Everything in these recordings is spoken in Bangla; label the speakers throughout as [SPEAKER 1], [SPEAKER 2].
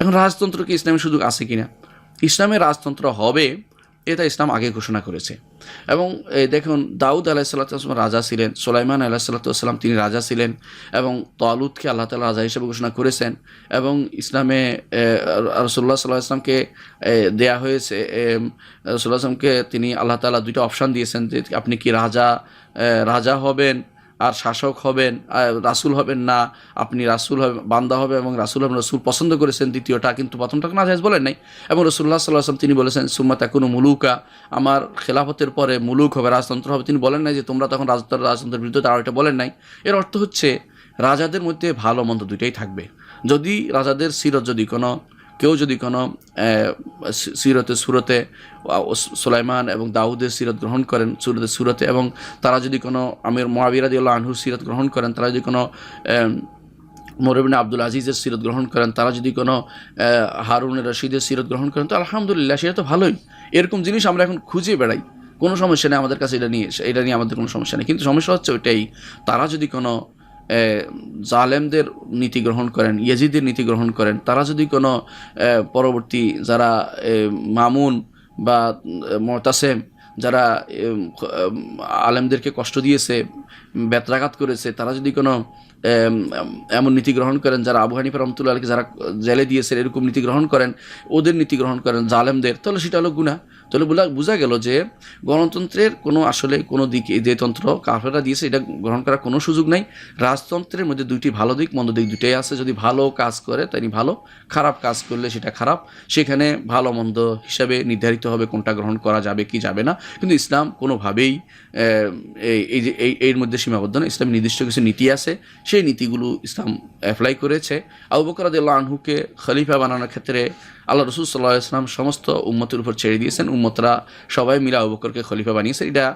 [SPEAKER 1] এখন রাজতন্ত্র কি ইসলামের সুযোগ আছে কিনা? ইসলামের রাজতন্ত্র হবে, এটা ইসলাম আগে ঘোষণা করেছে। এবং দেখুন, দাউদ আলাহিসাল্লাম রাজা ছিলেন, সোলাইমান আলাহিসাল্লাম তিনি রাজা ছিলেন, এবং তালুদকে আল্লাহ তালা রাজা হিসেবে ঘোষণা করেছেন, এবং ইসলামে রসুল্লাহ সাল্লাহ ইসলামকে দেয়া হয়েছে রসুল্লাহ আসলামকে তিনি আল্লাহ তালা দুইটা অপশান দিয়েছেন যে আপনি কি রাজা রাজা হবেন আর শাসক হবেন রাসুল হবেন না, আপনি রাসুল হবেন, বান্দা হবে এবং রাসুল হবেন, রসুল পছন্দ করেছেন দ্বিতীয়টা, কিন্তু প্রথমটা না জাহেজ বলেন নাই। এবং রসুল্লাহ সাল্লাহ আসলাম তিনি বলেছেন, সুম্মা কোনো মুলুকা। আমার খেলাফতের পরে মুলুক হবে, রাজতন্ত্র হবে। তিনি বলেন নাই যে, তোমরা তখন রাজতন্ত্র রাজতন্ত্রের বিরুদ্ধে তারা এটা বলেন নাই। এর অর্থ হচ্ছে, রাজাদের মধ্যে ভালো মন্দ দুইটাই থাকবে। যদি রাজাদের সিরত যদি কোনো কেউ যদি কোনো সিরতে, সুরতে সুলাইমান এবং দাউদের সিরত গ্রহণ করেন, সুরতে সুরতে, এবং তারা যদি কোনো আমির মহাবিরাদিউল্লাহ আনহুর সিরত গ্রহণ করেন, তারা যদি কোনো মোরবিন আব্দুল আজিজের সিরত গ্রহণ করেন, তারা যদি কোনো হারুন রশিদের সিরত গ্রহণ করেন, তো আলহামদুলিল্লাহ সেটা তো ভালোই। এরকম জিনিস আমরা এখন খুঁজে বেড়াই। কোনো সমস্যা নেই আমাদের কাছে এটা নিয়ে এটা নিয়ে আমাদের কোনো সমস্যা নেই। কিন্তু সমস্যা হচ্ছে ওইটাই, তারা যদি কোনো জালেমদের নীতি গ্রহণ করেন, ইয়েজিদের নীতি গ্রহণ করেন, তারা যদি কোনো পরবর্তী যারা মামুন বা মতাসেম, যারা আলেমদেরকে কষ্ট দিয়েছে ব্যত্রাঘাত করেছে, তারা যদি কোনো এমন নীতি গ্রহণ করেন, যারা আবু হানিফা রহমতুল্লাহ আলীকে যারা জেলে দিয়েছে এরকম নীতি গ্রহণ করেন, ওদের নীতি গ্রহণ করেন জালেমদের, তাহলে সেটা হলো গুণা তাহলে বোঝা বোঝা গেল যে গণতন্ত্রের কোনো আসলে কোনো দিক যে তন্ত্র কাফেরা দিয়েছে, এটা গ্রহণ করার কোনো সুযোগ নাই। রাজতন্ত্রের মধ্যে দুইটি ভালো দিক, মন্দ দিক দুইটাই আছে। যদি ভালো কাজ করে তাই ভালো। খারাপ কাজ করলে সেটা খারাপ। সেখানে ভালো, মন্দ হিসাবে নির্ধারিত হবে কোনটা গ্রহণ করা যাবে, কি যাবে না। কিন্তু ইসলাম কোনোভাবেই এই যে, এই, এর মধ্যে সীমাবদ্ধ না ইসলাম নির্দিষ্ট কিছু নীতি আছে। সেই নীতিগুলো ইসলাম অ্যাপ্লাই করেছে। আবু আনহুকে খলিফা বানানোর ক্ষেত্রে আল্লাহ রসুল সাল্লাহ ইসলাম সমস্ত উম্মতের উপর ছেড়ে দিয়েছেন। উম্মতরা সবাই মিলে আবুবকরকে খলিফা বানিয়েছে। এটা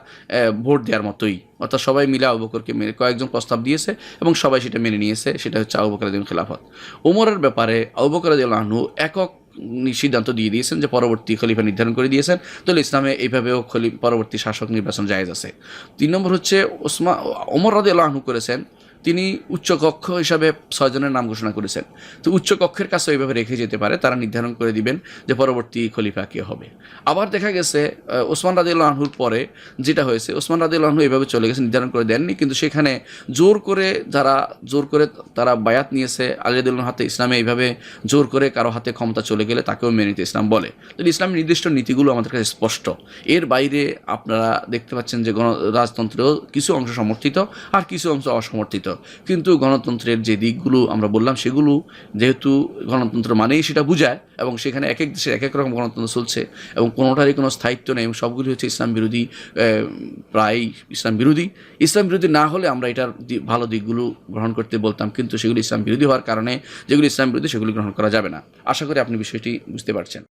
[SPEAKER 1] ভোট দেওয়ার মতোই। অর্থাৎ সবাই মিলে আবুবকরকে মেনে, কয়েকজন প্রস্তাব দিয়েছে এবং সবাই সেটা মেনে নিয়েছে। সেটা হচ্ছে আবু বকর রাদিয়াল্লাহু খেলাফত। ওমরের ব্যাপারে আবু বকর রাদিয়াল্লাহু আনহু একক সিদ্ধান্ত দিয়ে দিয়েছেন যে পরবর্তী খলিফা নির্ধারণ করে দিয়েছেন। তাহলে ইসলামে এইভাবেও খলি পরবর্তী শাসক নির্বাচন জায়েজ আছে। তিন নম্বর হচ্ছে ওসমা ওমর রাদি আল্লাহনু করেছেন তিনি উচ্চকক্ষ হিসাবে ছয়জনের নাম ঘোষণা করেছেন। তো উচ্চকক্ষের কাছে ওইভাবে রেখে যেতে পারে, তারা নির্ধারণ করে দিবেন যে পরবর্তী খলিফা কে হবে। আবার দেখা গেছে ওসমান রাদিউল্লাহ আনহুর পরে যেটা হয়েছে, ওসমান রাদিউল্লাহ আনহু এইভাবে চলে গেছে, নির্ধারণ করে দেননি, কিন্তু সেখানে জোর করে যারা, জোর করে তারা বায়াত নিয়েছে আলিয়াদুল্লাহ হাতে ইসলামে এইভাবে জোর করে কারও হাতে ক্ষমতা চলে গেলে তাকেও মেনে নিতে ইসলাম বলে। তো ইসলামের নির্দিষ্ট নীতিগুলো আমাদের কাছে স্পষ্ট। এর বাইরে আপনারা দেখতে পাচ্ছেন যে গণ, রাজতন্ত্রেও কিছু অংশ সমর্থিত আর কিছু অংশ অসমর্থিত। কিন্তু গণতন্ত্রের যে দিকগুলো আমরা বললাম, সেগুলো যেহেতু গণতন্ত্র মানেই সেটা বোঝায় এবং সেখানে এক এক দেশে এক এক রকম গণতন্ত্র চলছে এবং কোনোটারই কোনো স্থায়িত্ব নেই এবং সবগুলি হচ্ছে ইসলাম বিরোধী প্রায় ইসলাম বিরোধী। ইসলাম বিরোধী না হলে আমরা এটার ভালো দিকগুলো গ্রহণ করতে বলতাম, কিন্তু সেগুলি ইসলাম বিরোধী হওয়ার কারণে যেগুলি ইসলাম বিরোধী সেগুলি গ্রহণ করা যাবে না। আশা করি আপনি বিষয়টি বুঝতে পারছেন।